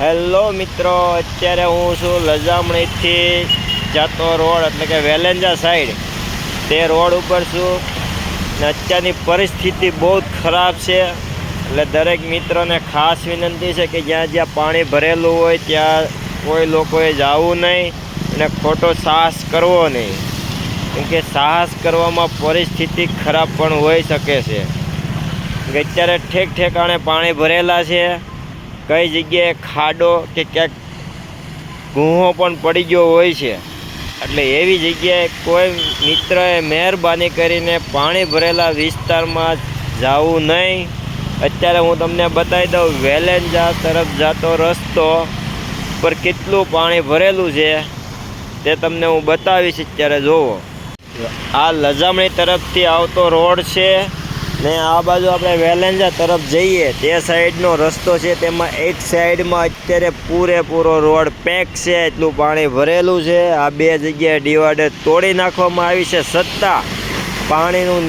Hello મિત્રો, અત્યારે હું છું લજામણીથી જાતો રોડ, એટલે કે વેલેન્જા સાઈડ. તે રોડ ઉપર છું ને અત્યારની પરિસ્થિતિ બહુ જ ખરાબ છે. એટલે દરેક મિત્રોને ખાસ વિનંતી છે કે જ્યાં જ્યાં પાણી ભરેલું હોય, ત્યાં કોઈ લોકોએ જવું નહીં અને ખોટો સાહસ કરવો નહીં. કેમ કે સાહસ કરવામાં પરિસ્થિતિ ખરાબ પણ હોઈ શકે છે. અત્યારે ઠેક ઠેકાણે પાણી ભરેલા છે. કઈ જગ્યાએ ખાડો કે ક્યાંક ગુહો પણ પડી ગયો હોય છે. એટલે એવી જગ્યાએ કોઈ મિત્રએ મહેરબાની કરીને પાણી ભરેલા વિસ્તારમાં જવું નહીં. અત્યારે હું તમને બતાવી દઉં, વેલેન્જા તરફ જતો રસ્તો પર કેટલું પાણી ભરેલું છે તે તમને હું બતાવીશ અત્યારે. જોવો આ લજામણી તરફથી આવતો રોડ છે. ને આ બાજુ આપણે વેલેન્જા તરફ જઈએ, તે સાઈડનો રસ્તો છે, તેમાં એક સાઈડમાં અત્યારે પૂરેપૂરો રોડ પેક છે, એટલું પાણી ભરેલું છે, આ બે જગ્યાએ ડિવાઈડર તોડી નાખવામાં આવી છે છતાં પાણીનું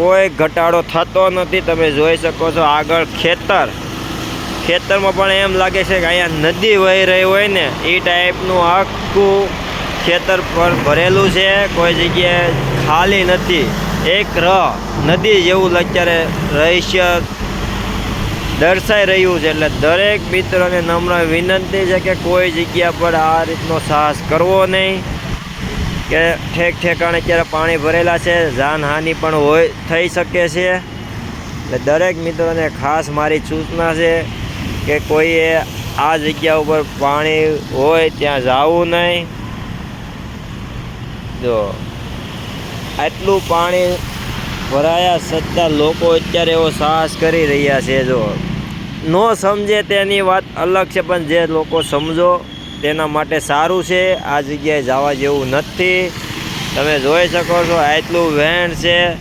કોઈ ઘટાડો થતો નથી, તમે જોઈ શકો છો આગળ ખેતર. ખેતરમાં પણ એમ લાગે છે કે અહીંયા નદી વહી રહી હોય ને, એ ટાઈપનું આખું ખેતર પર ભરેલું છે, કોઈ જગ્યાએ ખાલી નથી. એક ર નદી જેવું અત્યારે રહસ્ય દર્શાઈ રહ્યું છે એટલે દરેક મિત્રોને નમ્ર વિનંતી છે કે કોઈ જગ્યા પર આ રીતનો સાહસ કરવો નહીં. કે ઠેક ઠેકાણે અત્યારે પાણી ભરેલા છે, જાનહાનિ પણ હોય, થઈ શકે છે. એટલે દરેક મિત્રોને ખાસ મારી સૂચના છે કે કોઈએ આ જગ્યા ઉપર પાણી હોય ત્યાં જવું નહીં. જો આટલું પાણી ભરાયા છતાં લોકો અત્યારે એવો સાહસ કરી રહ્યા છે જો. ન સમજે તેની વાત અલગ છે, પણ જે લોકો સમજો તેના માટે સારું છે. આ જગ્યાએ જવા જેવું નથી. તમે જોઈ શકો છો, આટલું વહેણ છે.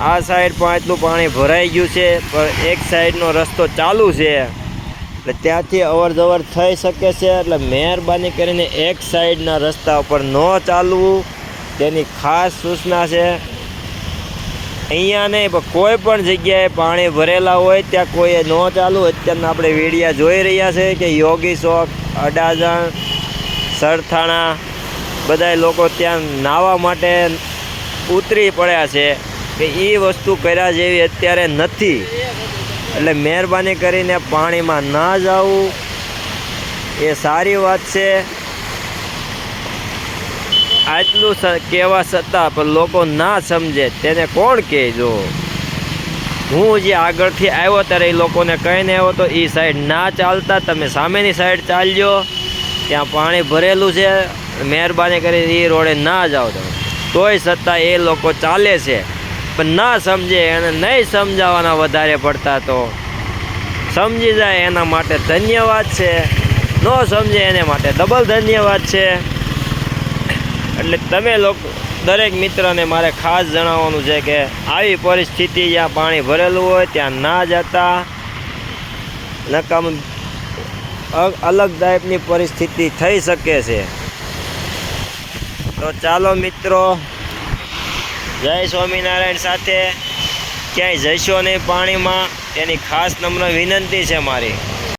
આ સાઈડ પણ આટલું પાણી ભરાઈ ગયું છે, પણ એક સાઈડનો રસ્તો ચાલુ છે. એટલે ત્યાંથી અવર જવર થઈ શકે છે, એટલે મહેરબાની કરીને એક સાઈડના રસ્તા ઉપર ન ચાલવું. તેની ખાસ સૂચના છે, અહીંયા નહીં, પણ કોઈ પણ જગ્યાએ પાણી ભરેલા હોય, ત્યાં કોઈએ ન ચાલુ. અત્યારના આપણે વીડિયા જોઈ રહ્યા છે કે યોગી ચોક, અડાજણ, સરથાણા, બધાય લોકો ત્યાં નાહવા માટે ઉતરી પડ્યા છે કે એ વસ્તુ કર્યા જેવી અત્યારે નથી. એટલે મહેરબાની કરીને પાણીમાં ના જવું એ સારી વાત છે. આટલું કહેવા છતાં પણ લોકો ના સમજે. તેને કોણ કહે જો હું જે આગળથી આવ્યો ત્યારે એ લોકોને કહીને આવ્યો તો એ સાઈડ ના ચાલતા, તમે સામેની સાઈડ ચાલજો. ત્યાં પાણી ભરેલું છે. મહેરબાની કરીને એ રોડે ના જાઓ તમે. તોય છતાં એ લોકો ચાલે છે. પણ ના સમજે, એને નહીં સમજાવવાના વધારે પડતા તો. સમજી જાય એના માટે ધન્યવાદ છે. ન સમજે એને માટે ડબલ ધન્યવાદ છે. એટલે તમે લોકો દરેક મિત્રને મારે ખાસ જણાવવાનું છે કે આવી પરિસ્થિતિ જ્યાં પાણી ભરેલું હોય, ત્યાં ના જતા. નકામ અલગ ટાઈપની પરિસ્થિતિ થઈ શકે છે. તો ચાલો મિત્રો, જય સ્વામિનારાયણ સાથે ક્યાંય જઈશો નહીં પાણીમાં એની ખાસ નમ્ર વિનંતી છે મારી.